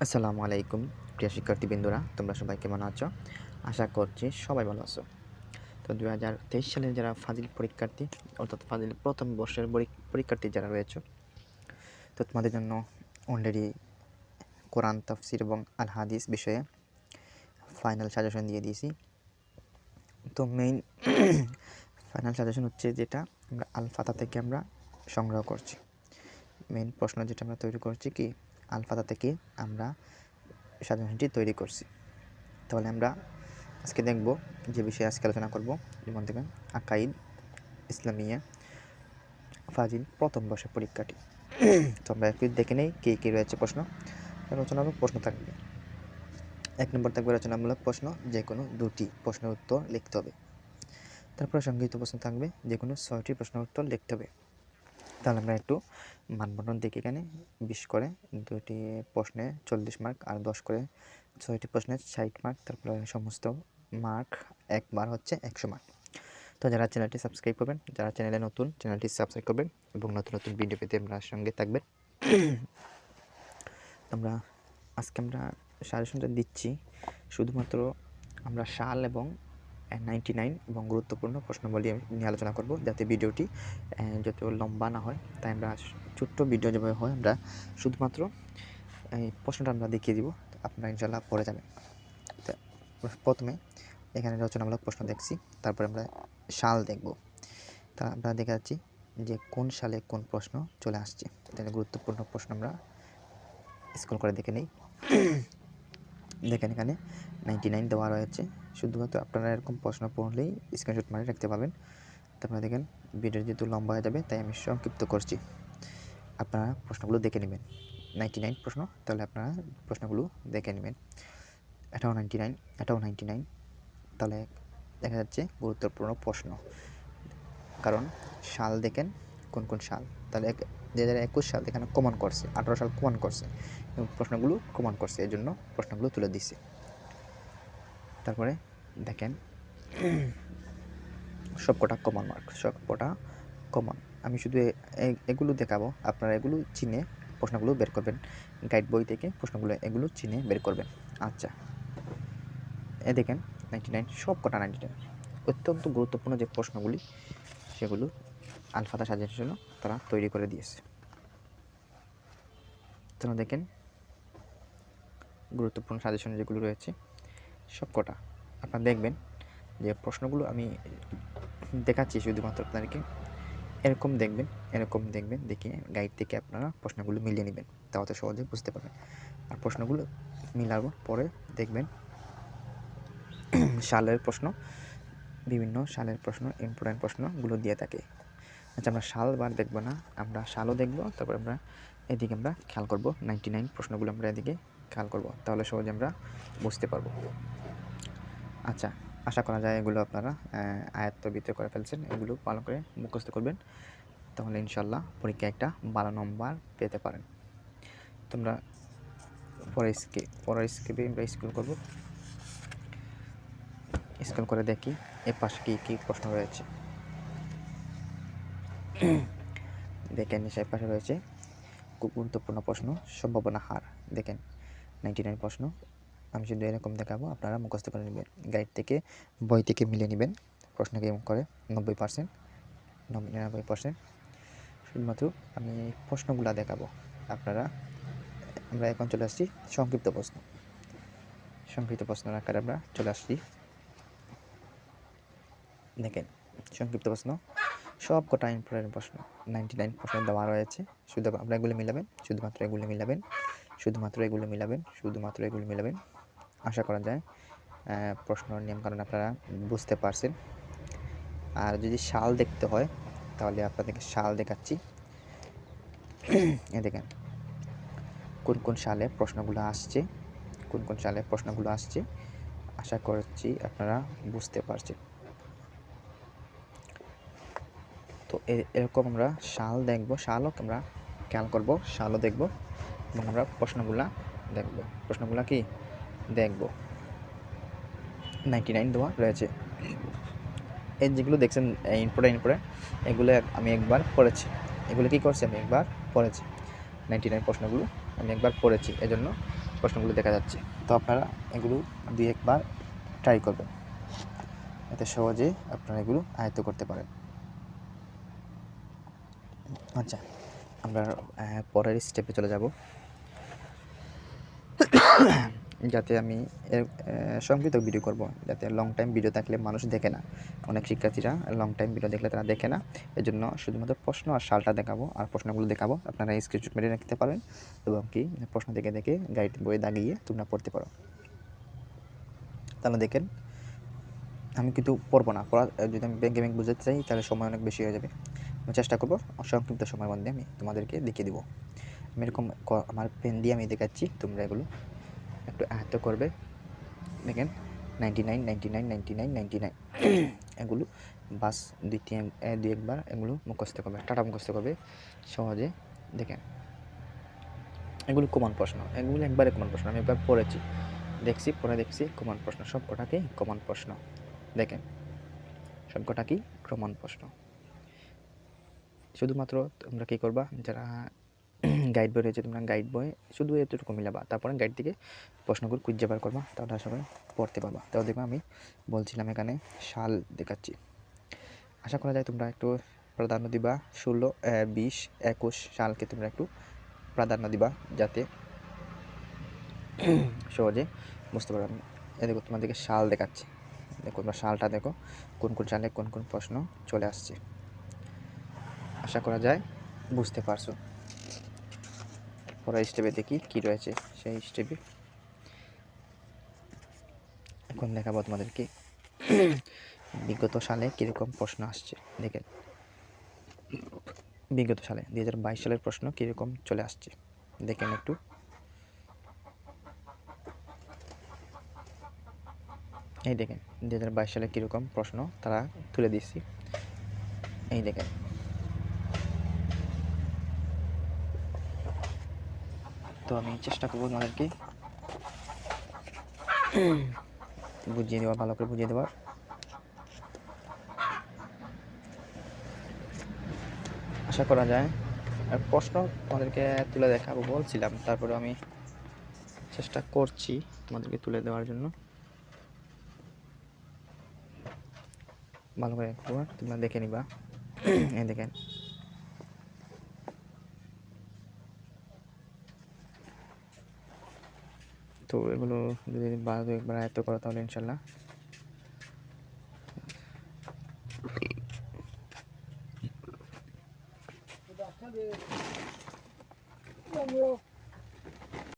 আসসালামু আলাইকুম, প্রিয় শিক্ষার্থীবৃন্দরা, তোমরা সবাই কেমন আছো? আশা করছি সবাই ভালো আছো। তো দু হাজার তেইশ সালের যারা ফাজিল পরীক্ষার্থী, অর্থাৎ ফাজিল প্রথম বর্ষের পরী- পরীক্ষার্থী যারা রয়েছে, তো তোমাদের জন্য অলরেডি কোরআন, তাফসির এবং আল হাদিস বিষয়ে ফাইনাল সাজেশন দিয়ে দিয়েছি। তো মেইন ফাইনাল সাজেশন হচ্ছে যেটা আমরা আলফাতা থেকে আমরা সংগ্রহ করছি। মেইন প্রশ্ন যেটা আমরা তৈরি করছি কি আলফাতা থেকে আমরা সাজেশনটি তৈরি করছি। তাহলে আমরা আজকে দেখব যে বিষয়ে আজকে আলোচনা করব। যেমন দেখবেন আকাইদ ইসলামিয়া ফাজিল প্রথম বর্ষের পরীক্ষাটি। তো আমরা একটু দেখে নেই কী কী রয়েছে প্রশ্ন। রচনামূলক প্রশ্ন থাকবে। এক নম্বর থাকবে রচনামূলক প্রশ্ন, যে কোনো দুটি প্রশ্নের উত্তর লিখতে হবে। তারপরে সংগৃহীত প্রশ্ন থাকবে, যে কোনো ছয়টি প্রশ্নের উত্তর লিখতে হবে। তাহলে আমরা একটু মানবন্ধন দেখি এখানে বিশ করে দুটি প্রশ্নে চল্লিশ মার্ক আর দশ করে ছয়টি প্রশ্নে ষাট মার্ক তারপরে সমস্ত মার্ক একবার হচ্ছে একশো মার্ক তো যারা চ্যানেলটি সাবস্ক্রাইব করবেন, যারা চ্যানেলে নতুন চ্যানেলটি সাবস্ক্রাইব করবেন এবং নতুন নতুন ভিডিও পেতে আমরা সঙ্গে থাকবেন। আমরা আজকে আমরা সাজেশনটা দিচ্ছি, শুধুমাত্র আমরা সাল এবং নাইনটি নাইন এবং গুরুত্বপূর্ণ প্রশ্নবলী নিয়ে আলোচনা করব যাতে ভিডিওটি যত লম্বা না হয়, তাই আমরা ছোট্ট ভিডিও যেভাবে হয়, আমরা শুধুমাত্র, এই প্রশ্নটা আমরা দেখিয়ে দিব, আপনারা ইনশাল্লাহ পড়ে যাবেন। প্রথমে এখানে রচনামূলক প্রশ্ন দেখছি, তারপরে আমরা সাল দেখব। তা, আমরা দেখে যাচ্ছি যে কোন সালে কোন প্রশ্ন চলে আসছে। তাহলে গুরুত্বপূর্ণ প্রশ্ন আমরা স্কুল করে দেখে নিই। দেখেন এখানে নাইনটি নাইন দেওয়া রয়েছে। শুধুমাত্র আপনারা এরকম প্রশ্ন পড়লেই স্ক্রিনশট মারে রাখতে পারবেন। তারপরে দেখেন ভিডিও যেহেতু লম্বা হয়ে যাবে, তাই আমি সংক্ষিপ্ত করছি। আপনারা প্রশ্নগুলো দেখে নেবেন। নাইনটি নাইন প্রশ্ন, তাহলে আপনারা প্রশ্নগুলো দেখে নেবেন। এটাও নাইনটি নাইন এটাও নাইনটি নাইন তাহলে দেখা যাচ্ছে গুরুত্বপূর্ণ প্রশ্ন। কারণ, সাল দেখেন, কোন কোন সাল? তাহলে দুই হাজার একুশ সাল এখানে কমন করছে, আঠারো সাল কমন করছে। এবং প্রশ্নগুলো কমন করছে এই জন্য প্রশ্নগুলো তুলে দিচ্ছে তারপরে দেখেন, সবকটা কমন মার্ক সবকটা কমন আমি শুধু এগুলো দেখাবো, আপনারা এগুলো চিনে প্রশ্নগুলো বের করবেন। গাইড বই থেকে প্রশ্নগুলো এগুলো চিনে বের করবেন। আচ্ছা এ দেখেন নাইনটি নাইন সব কটা নাইনটি নাইন অত্যন্ত গুরুত্বপূর্ণ যে প্রশ্নগুলি, সেগুলো আলফাতা সাজেশনের জন্য তারা তৈরি করে দিয়েছে। তারা দেখেন গুরুত্বপূর্ণ সাজেশন যেগুলো রয়েছে, সব কটা। আপনারা দেখবেন যে প্রশ্নগুলো আমি দেখাচ্ছি শুধুমাত্র আপনাদেরকে। এরকম দেখবেন এরকম দেখবেন, দেখে গাইড থেকে আপনারা প্রশ্নগুলো মিলিয়ে নেবেন। তাহলে সহজে বুঝতে পারবেন। আর প্রশ্নগুলো মিলাবার পরে দেখবেন সালের প্রশ্ন, বিভিন্ন সালের প্রশ্ন ইম্পর্টেন্ট প্রশ্নগুলো দিয়ে থাকে। আচ্ছা আমরা সাল বার দেখব না, আমরা সালও দেখব, তারপর আমরা এদিকে আমরা খেয়াল করব নাইনটি নাইন প্রশ্নগুলো আমরা এদিকে খেয়াল করব, তাহলে সহজে আমরা বুঝতে পারব। আচ্ছা আশা করা যায় এগুলো আপনারা আয়ত্ত ভিতরে করে ফেলছেন, এগুলো ভালো করে মুখস্থ করবেন, তাহলে ইনশাল্লাহ পরীক্ষায় একটা ভালো নম্বর পেতে পারেন। তোমরা পরে স্কে পরের স্কেপে আমরা স্কুল করব। স্কুল করে দেখি এর পাশে কী কী প্রশ্ন রয়েছে? দেখেন নিশ্চয় পাশে রয়েছে। খুব গুরুত্বপূর্ণ প্রশ্ন, সম্ভাবনা হার। দেখেন নাইনটি নাইন প্রশ্ন। আমি শুধু এরকম দেখাবো, আপনারা মুখস্থ করে নেবেন। গাইড থেকে, বই থেকে মিলিয়ে নেবেন। প্রশ্ন কেমন করে? নব্বই পার্সেন্ট নিরানব্বই পার্সেন্ট শুধুমাত্র আমি প্রশ্নগুলো দেখাবো। আপনারা, আমরা এখন চলে আসছি সংক্ষিপ্ত প্রশ্ন। সংক্ষিপ্ত প্রশ্ন আকারে আমরা চলে আসছি। দেখেন, সংক্ষিপ্ত প্রশ্ন। সব কটা ইম্পর্টেন্ট প্রশ্ন। নাইনটি নাইন প্রশ্ন দেওয়া রয়েছে। শুধু আপনারা এগুলো মিলাবেন শুধুমাত্র এগুলো মিলাবেন শুধুমাত্র এগুলো মিলাবেন শুধুমাত্র এগুলো মিলাবেন। আশা করা যায় আহ, প্রশ্নের নিয়মকানুন আপনারা বুঝতে পারছেন। আর যদি শাল দেখতে হয় তাহলে আপনাদেরকে শাল দেখাচ্ছি। এ দেখেন কোন কোন সালে প্রশ্নগুলো আসছে কোন কোন সালে প্রশ্নগুলো আসছে আশা করছি আপনারা বুঝতে পারছেন। তো এরকম আমরা শাল দেখব, শালও আমরা খেয়াল করব, শালও দেখব, এবং আমরা প্রশ্নগুলা দেখব। প্রশ্নগুলা কি? দেখব। নাইনটি নাইন দেওয়া রয়েছে। এই যেগুলো দেখছেন ইম্পর্টেন্ট ইম্পর্টেন্ট এগুলো আমি একবার পড়েছি। এগুলো কি করছি? আমি একবার পড়েছি। নাইনটি নাইন প্রশ্নগুলো আমি একবার পড়েছি, এজন্য প্রশ্নগুলো দেখা যাচ্ছে। তো আপনারা এগুলো দুই একবার ট্রাই করবেন। এতে সহজে আপনারা এগুলো আয়ত্ত করতে পারেন। আচ্ছা আমরা পরের স্টেপে চলে যাব। যাতে আমি সংক্ষিপ্ত ভিডিও করব, যাতে লং টাইম ভিডিও থাকলে মানুষ দেখে না। অনেক শিক্ষার্থীরা লং টাইম ভিডিও দেখলে তারা দেখে না। এর জন্য শুধুমাত্র প্রশ্ন আর সালটা দেখাবো, আর প্রশ্নগুলো দেখাবো। আপনারা স্ক্রিনশট মেরে রাখতে পারেন এবং কি প্রশ্ন দেখে দেখে গাইড বই দাগিয়ে তোমরা পড়তে পারো। তাহলে দেখেন, আমি কিন্তু পড়ব না। পড়া, যদি আমি ব্যাংকে ব্যাংক বুঝতে চাই, তাহলে সময় অনেক বেশি হয়ে যাবে। আমি চেষ্টা করব সংক্ষিপ্ত সময়ের মধ্যে আমি তোমাদেরকে দেখিয়ে দেবো। আমি এরকম আমার পেন দিয়ে আমি দেখাচ্ছি, তোমরা এগুলো একটু আয়ত্ত করবে। দেখেন nine ninety nine ninety nine ninety nine এগুলো বাস দুই তিন দুই একবার এগুলো মুখস্থ করবে, টাটা মুখস্থ করবে সহজে। দেখেন, এগুলো কমন প্রশ্ন, এগুলো একবারে কমন প্রশ্ন, আমি একবার পড়েছি। দেখছি পরে দেখছি কমন প্রশ্ন সব কটাকেই কমন প্রশ্ন। দেখেন সব কটাকেই কমন প্রশ্ন। শুধুমাত্র তোমরা কী করবা, যারা গাইড বই রয়েছে, তোমরা গাইড বই শুধু এতটুকু মিলাবা। তারপরে গাইড থেকে প্রশ্নগুলো খুঁজে বার করবা, তাহলে আসলে পড়তে পারবা। তাও দেখবা আমি বলছিলাম এখানে সাল দেখাচ্ছি। আশা করা যায় তোমরা একটু প্রাধান্য দিবা, ষোলো বিশ, একুশ সালকে তোমরা একটু প্রাধান্য দিবা, যাতে সহজে বুঝতে পারো। আমি দেখো তোমাদেরকে সাল দেখাচ্ছি। দেখো তোমরা সালটা দেখো, কোন কোন সালে কোন কোন প্রশ্ন চলে আসছে। আশা করা যায়, বুঝতে পারছ। পরের স্টেপে দেখি কী রয়েছে, সেই স্টেপে এখন দেখাবো তোমাদেরকে বিগত সালে কীরকম প্রশ্ন আসছে দেখেন বিগত সালে, দুই হাজার বাইশ সালের প্রশ্ন কীরকম চলে আসছে দেখেন একটু। এই দেখেন দু হাজার বাইশ সালে কীরকম প্রশ্ন তারা তুলে দিচ্ছি এই দেখেন তো আমি চেষ্টা করব তোমাদেরকে বুঝিয়ে দেওয়া, ভালো করে বুঝিয়ে দেওয়ার আশা করা যায়। আর প্রশ্ন তোমাদেরকে তুলে দেখাবো, বলছিলাম। তারপরে আমি চেষ্টা করছি তোমাদেরকে তুলে দেওয়ার জন্য। ভালো করে তোমরা দেখে নিবা। এই দেখেন। তো এগুলো যদি বারো একবার আয়ত্ত করো তাহলে ইনশাল্লাহ